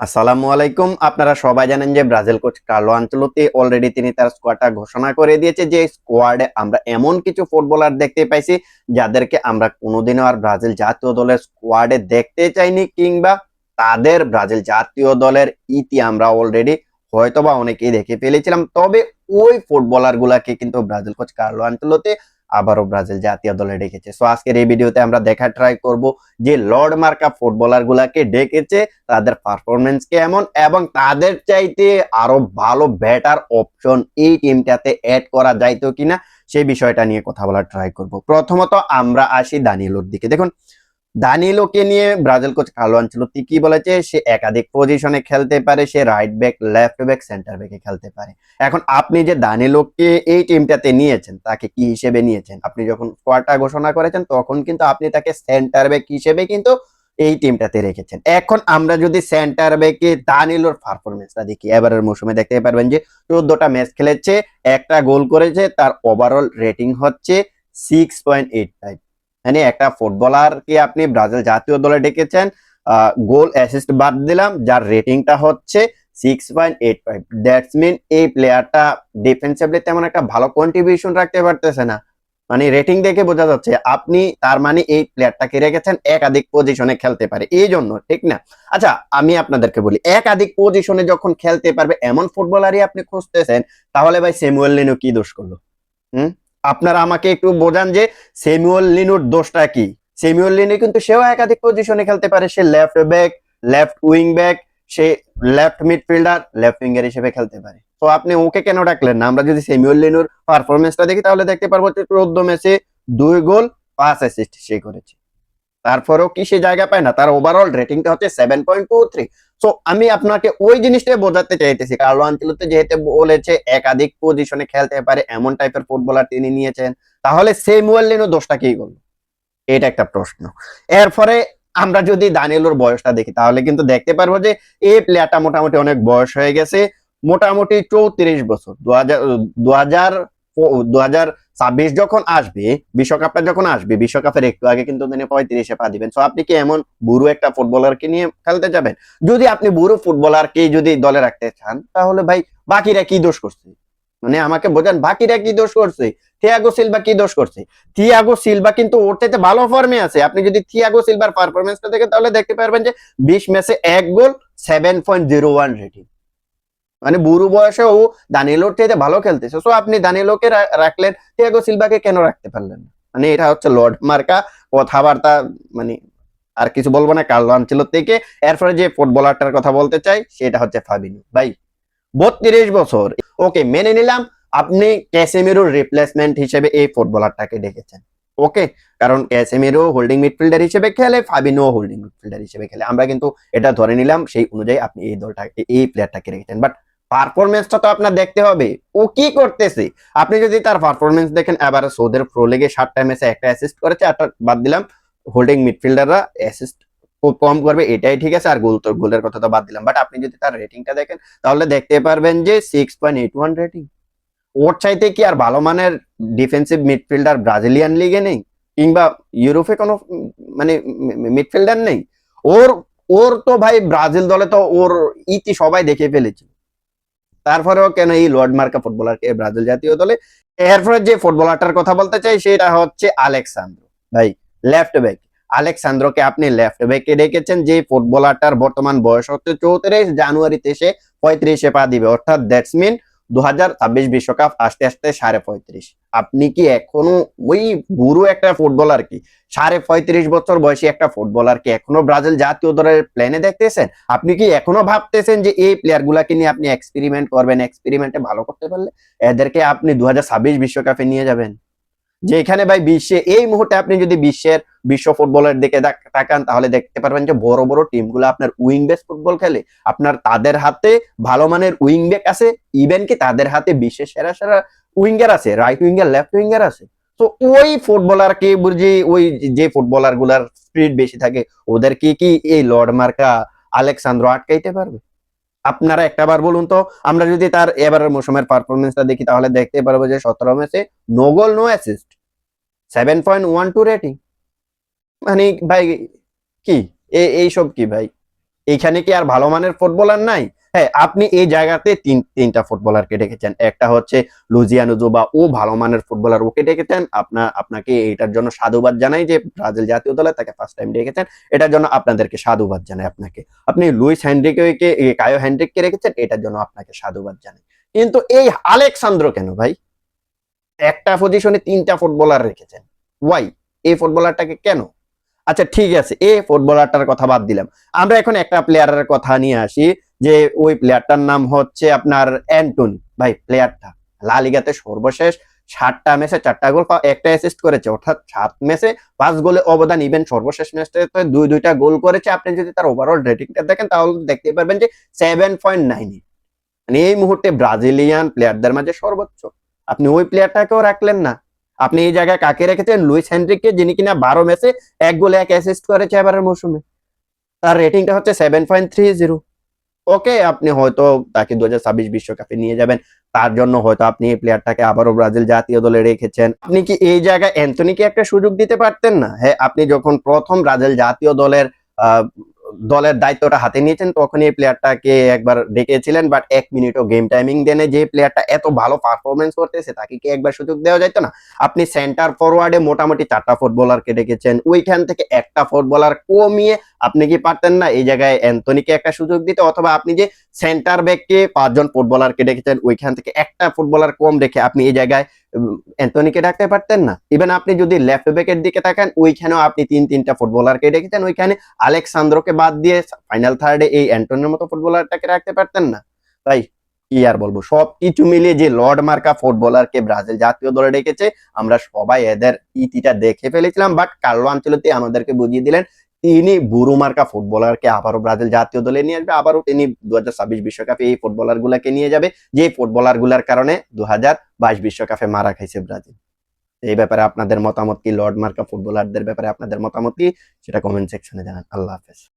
আসসালামু আলাইকুম। আপনারা সবাই জানেন যে Brazil coach Carlo Ancelotti already তিনি তার স্কোয়াডটা ঘোষণা করে দিয়েছে যে স্কোয়াডে আমরা এমন কিছু ফুটবলার দেখতে পাইছি যাদেরকে আমরা কোনোদিনও আর ব্রাজিল জাতীয় দলের স্কোয়াডে দেখতে চাইনি কিংবা তাদের ব্রাজিল জাতীয় দলের ইতি আমরা অলরেডি হয়তোবা অনেকেই দেখে ফেলেছিলাম। তবে ওই ফুটবলার গুলাকে কিন্তু ব্রাজিল কোচ কার্লো আনচেলোতি আবারও ব্রাজিল জাতীয় দলে ডেকেছে। সো আজকের এই ভিডিওতে আমরা দেখা ট্রাই করব যে লর্ড মার্কা ফুটবলার গুলাকে ডেকেছে, তাদের পারফরমেন্স কেমন এবং তাদের চাইতে আরও ভালো ব্যাটার অপশন এই টিমটাতে অ্যাড করা যাইতো কিনা, সেই বিষয়টা নিয়ে কথা বলার ট্রাই করব। প্রথমত আমরা আসি দানিলোর দিকে দেখুন দানিলোকে নিয়ে ব্রাজিল কোচ কার্লো আনচেলোত্তি কি বলেছে? সে একাধিক পজিশনে খেলতে পারে, সে right back left back center ব্যাকে খেলতে পারে। এখন আপনি যে দানিলোকে এই টিমটাতে নিয়েছেন, তাকে কি হিসেবে নিয়েছেন? আপনি যখন স্কোয়াডটা ঘোষণা করেছেন, তখন কিন্তু আপনি তাকে সেন্টার ব্যাক হিসেবে কিন্তু এই টিমটাতে রেখেছেন। এখন আমরা যদি সেন্টার ব্যাকে দানিলোর পারফরমেন্সটা দেখি, এবারের মৌসুমে দেখতে পারবেন যে চোদ্দটা ম্যাচ খেলেছে, একটা গোল করেছে, তার ওভারঅল রেটিং হচ্ছে সিক্স পয়েন্ট এইট ফাইভ মানে একটা ফুটবলারকে আপনি ব্রাজিল জাতীয় দলে ডেকেছেন গোল অ্যাসিস্ট বাদ দিলাম, যার রেটিংটা হচ্ছে six point eight five that's mean এই প্লেয়ারটা ডিফেন্সিভলি তেমন একটা ভালো কন্ট্রিবিউশন রাখতে পারতেছে না। মানে রেটিং দেখে বোঝা যাচ্ছে, আপনি তার মানে এই প্লেয়ারটাকে রেখেছেন, একাধিক পজিশনে খেলতে পারে। এই জন্য, ঠিক না? আচ্ছা আমি আপনাদেরকে বলি, একাধিক পজিশনে যখন খেলতে পারবে, এমন ফুটবলারই আপনি খুঁজতেছেন, তাহলে ভাই স্যামুয়েল লিনো কি দোষ করল? হুম? আপনারা আমাকে একটু বোঝান যে স্যামুয়েল লিনুর দোষটা কি? স্যামুয়েল লিনু কিন্তু সেও একাধিক পজিশনে খেলতে পারে। সে left back left wing back সে লেফট মিডফিল্ডার লেফট উইঙ্গার হিসেবে খেলতে পারে। তো আপনি ওকে কেন ডাকলেন না? আমরা যদি স্যামুয়েল লিনুর পারফরমেন্সটা দেখি, তাহলে দেখতে পারব যে চোদ্দ ম্যাচে দুই গোল, পাঁচ অ্যাসিস্ট সে করেছে। তারপরেও কি সে জায়গা পায় না? তার ওভারঅল রেটিংটা হচ্ছে সেভেন পয়েন্ট টু থ্রি আমি আপনাকে ওই জিনিসটাই বোঝাতে চাইতেছি। কার্লো আঞ্চলতে যেহেতু বলেছে, একাধিক পজিশনে খেলতে পারে, এমন টাইপের ফুটবলার তিনি নিয়েছেন। তাহলে স্যামুয়েল লিনু দোষটা কি করল? এটা একটা প্রশ্ন। এরপরে আমরা যদি দানিয়েলোর বয়সটা দেখি, তাহলে কিন্তু দেখতে পারব যে, এই প্লেয়ারটা মোটামুটি অনেক বয়স হয়ে গেছে। মোটামুটি চৌত্রিশ বছর। দু হাজার দু হাজার ছাব্বিশ যখন আসবে, বিশ্বকাপটা যখন আসবে, বিশ্বকাপের একটু আগে কিন্তু তিনি পঁয়ত্রিশে পা দিবেন। সো আপনি কি এমন বুড়ো একটা ফুটবলারকে নিয়ে খেলতে যাবেন? যদি আপনি বুড়ো ফুটবলারকে যদি দলে রাখতে চান, তাহলে ভাই, বাকিরা কি দোষ করছে? মানে আমাকে বোঝান, বাকিরা কি দোষ করছে? থিয়াগো সিলভা কি দোষ করছে? থিয়াগো সিলভা কিন্তু ওর চাইতে ভালো ফর্মে আছে। আপনি যদি থিয়াগো সিলভার পারফরমেন্সটা দেখেন, তাহলে দেখতে পারবেন যে বিশ ম্যাচে এক goal seven point zero one rating মানে বুড়ো বয়সে ও দানিলোর চাইতে ভালো খেলতেছে। সো আপনি দানিলোকে রাখলেন থিয়াগো সিলভাকে কেন রাখতে পারলেন মানে এটা হচ্ছে লর্ড মার্কা কথাবার্তা মানে আর কিছু বলব না কার্লো আনচেলো থেকে এরপরে যে ফুটবলারটার কথা বলতে চাই, সেটা হচ্ছে ফাবিনো ভাই, বত্রিশ বছর। ওকে মেনে নিলাম, আপনি ক্যাসেমিরোর রিপ্লেসমেন্ট হিসেবে এই ফুটবলারটাকে ডেকেছেন ওকে কারণ ক্যাসেমিরো হোল্ডিং মিডফিল্ডার হিসেবে খেলে ফাবিনো হোল্ডিং মিডফিল্ডার হিসেবে খেলে। আমরা কিন্তু এটা ধরে নিলাম, সেই অনুযায়ী আপনি এই দলটাকে, এই প্লেয়ারটাকে রেখেছেন। বাট পারফরমেন্সটা তো আপনার দেখতে হবে। ও কি করতেছে? আপনি যদি তার পারফরমেন্স দেখেন এবার সৌদের প্রো লিগে সাতটা ম্যাচে একটা অ্যাসিস্ট করেছে একটা বাদ দিলাম হোল্ডিং মিডফিল্ডাররা অ্যাসিস্ট খুব কম করবে, এটাই ঠিক আছে, আর গোল তো, গোলের কথা তো বাদ দিলাম। বাট আপনি যদি তার রেটিংটা দেখেন, তাহলে দেখতে পারবেন যে six point eight one rating ওর চাইতে কি আর ভালো মানের ডিফেন্সিভ মিডফিল্ডার ব্রাজিলিয়ান লিগে নেই? কিংবা ইউরোপে কোনো মানে মিডফিল্ডার নেই? ওর ওর তো ভাই ব্রাজিল দলে তো ওর ইতি সবাই দেখে ফেলেছে। তারপরেও কেন এই লর্ড মার্কা ফুটবলারকে ব্রাজিল জাতীয় দলে? এরপরে যে ফুটবলারটার কথা বলতে চাই, সেটা হচ্ছে আলেক্সান্দ্রো। ভাই লেফট ব্যাক আলেক্সান্দ্রোকে আপনি লেফট ব্যাকে রেখেছেন যে ফুটবলারটার বর্তমান বয়স হচ্ছে চৌত্রিশ, জানুয়ারিতে সে পঁয়ত্রিশে পা দিবে। অর্থাৎ দ্যাটস মিন দু ছাব্বিশ বিশ্বকাপ আসতে আসতে সাড়ে পঁয়ত্রিশ। আপনি কি এখনও ওই বুড়ো একটা ফুটবলার কি? সাড়ে পঁয়ত্রিশ বছর বয়সী একটা ফুটবলার কি এখনও ব্রাজিল জাতীয় দলের প্ল্যানে দেখতেছেন? আপনি কি এখনও ভাবতেছেন যে এই প্লেয়ার গুলাকে নিয়ে আপনি এক্সপেরিমেন্ট করবেন এক্সপেরিমেন্টে ভালো করতে পারলে? এদেরকে আপনি দু বিশ্বকাপে নিয়ে যাবেন। যেখানে ভাই বিশ্বে, এই মুহূর্তে আপনি যদি বিশ্বের বিশ্ব ফুটবলের দিকে তাকান, তাহলে দেখতে পারবেন যে বড় বড় টিমগুলো আপনার উইং বেস ফুটবল খেলে। আপনার তাদের হাতে ভালো মানের উইং ব্যাক আছে ইভেন কি তাদের হাতে বিশ্বের সেরা সেরা উইঙ্গার আছে রাইট উইঙ্গার লেফট উইঙ্গার আছে। তো ওই ফুটবলারকে বুঝি, ওই যে ফুটবলারগুলার স্পিড বেশি থাকে, ওদের কি কি এই লর্ড মার্কা আলেকসান্দ্র আটকাইতে পারবে? আপনারা একটা বার বলুন তো, আমরা যদি তার এবারের মৌসুমের পারফরমেন্সটা দেখি, তাহলে দেখতে পারব যে সতেরো ম্যাচে no goal no assist seven point one two rating মানে ভাই, কি? এইসব কি ভাই? এইখানে কি আর ভালো মানের ফুটবলার নাই? হ্যাঁ আপনি এই জায়গাতে তিন, তিনটা ফুটবলারকে ডেকেছেন। একটা হচ্ছে লুজিয়ানো জোবা ও ভালো মানের ফুটবলার ওকে ডেকেছেন। আপনার, আপনাকে এটার জন্য সাধুবাদ জানাই যে ব্রাজিল জাতীয় দলে তাকে ফার্স্ট টাইম ডেকেছেন। এটার জন্য আপনাদেরকে সাধুবাদ জানাই আপনাকে। আপনি লুইস হ্যান্ড্রিকে কায়ো হ্যান্ড্রিককে রেখেছেন, এটার জন্য আপনাকে সাধুবাদ জানাই। কিন্তু এই আলেকসান্দ্র কেন ভাই? একটা পজিশনে তিনটা ফুটবলার রেখেছেন। ওয়াই এই ফুটবলারটাকে কেন? আচ্ছা ঠিক আছে, এই ফুটবলারটার কথা বাদ দিলাম। আমরা এখন একটা প্লেয়ারের কথা নিয়ে আসি। যে ওই প্লেয়ারটার নাম হচ্ছে আপনার অ্যান্টনি। ভাই প্লেয়ারটা লা লিগাতে সর্বশেষ সাতটা ম্যাচে চারটা গোল একটা অ্যাসিস্ট করেছে, অর্থাৎ সাত ম্যাচে পাঁচ গোলে অবদান। ইভেন সর্বশেষ ম্যাচটাতে দুই, দুইটা গোল করেছে। আপনি যদি তার ওভারঅল রেটিংটা দেখেন, তাহলে দেখতে পারবেন যে সেভেন পয়েন্ট নাইন মানে এই মুহূর্তে ব্রাজিলিয়ান প্লেয়ারদের মাঝে সর্বোচ্চ। আপনি ওই প্লেয়ারটাকেও রাখলেন না। আপনি এই জায়গায় কাকে রেখেছেন? লুইস হেনরিককে যিনি কিনা বারো ম্যাচে এক গোলে এক অ্যাসিস্ট করেছে এবারের মৌসুমে। তার রেটিংটা হচ্ছে seven point three zero okay, আপনি হয়তো তাকে দু হাজার ছাব্বিশ বিশ্বকাপে নিয়ে যাবেন। তার জন্য হয়তো আপনি এই প্লেয়ারটাকে আবারও ব্রাজিল জাতীয় দলে রেখেছেন। আপনি কি এই জায়গায় অ্যান্থনিকে একটা সুযোগ দিতে পারতেন না? হ্যাঁ আপনি যখন প্রথম ব্রাজিল জাতীয় দলের দলের দায়িত্বটা হাতে নিয়েছেন তখন এই প্লেয়ারটাকে একবার ডেকেছিলেন বাট এক মিনিটও গেম টাইমিং দেনে যে প্লেয়ারটা এত ভালো পারফরমেন্স করতেছে, তাকে কি একবার সুযোগ দেওয়া যেত না? আপনি সেন্টার ফরওয়ার্ডে মোটামুটি চারটা ফুটবলারকে ডেকেছেন, ওইখান থেকে একটা ফুটবলার কমিয়ে আপনি কি পারতেন না? এই জায়গায় অ্যান্থনিকে একটা সুযোগ দিতে, অথবা আপনি যে সেন্টার ব্যাককে পাঁচজন ফুটবলারকে ডেকেছেন, ওইখান থেকে একটা ফুটবলার কম রেখে আপনি এই জায়গায় উম, অ্যান্থনিকে ডাকতে পারতেন না। ইভেন আপনি যদি লেফট ব্যাকের দিকে তাকান ওইখানেও আপনি তিন তিনটা ফুটবলারকে ডেকেছেন ওইখানে আলেকসান্দ্রকে বাদ দিয়ে ফাইনাল থার্ডে এই অ্যান্টনের মতো ফুটবলারটাকে রাখতে পারতেন না। তাই কি আর বলব? সব কিছু মিলিয়ে যে লর্ড মার্কা ফুটবলারকে ব্রাজিল জাতীয় দলে ডেকেছে আমরা সবাই এদের ইতিটা দেখে ফেলেছিলাম বাট কার্লো আঞ্চলতে আমাদেরকে বুঝিয়ে দিলেন তিনি বুরু মার্কা ফুটবলারকে আবারও ব্রাজিল জাতীয় দলে নিয়ে আসবে, আবারও তিনি দু বিশ্বকাপে এই ফুটবলার গুলাকে নিয়ে যাবে, যে ফুটবলারগুলার কারণে দু বিশ্বকাপে মারা খাইছে ব্রাজিল। এই ব্যাপারে আপনাদের মতামত কি? লর্ড মার্কা ফুটবলারদের ব্যাপারে আপনাদের মতামত কি? সেটা কমেন্ট সেকশনে জানান। আল্লাহ হাফেজ।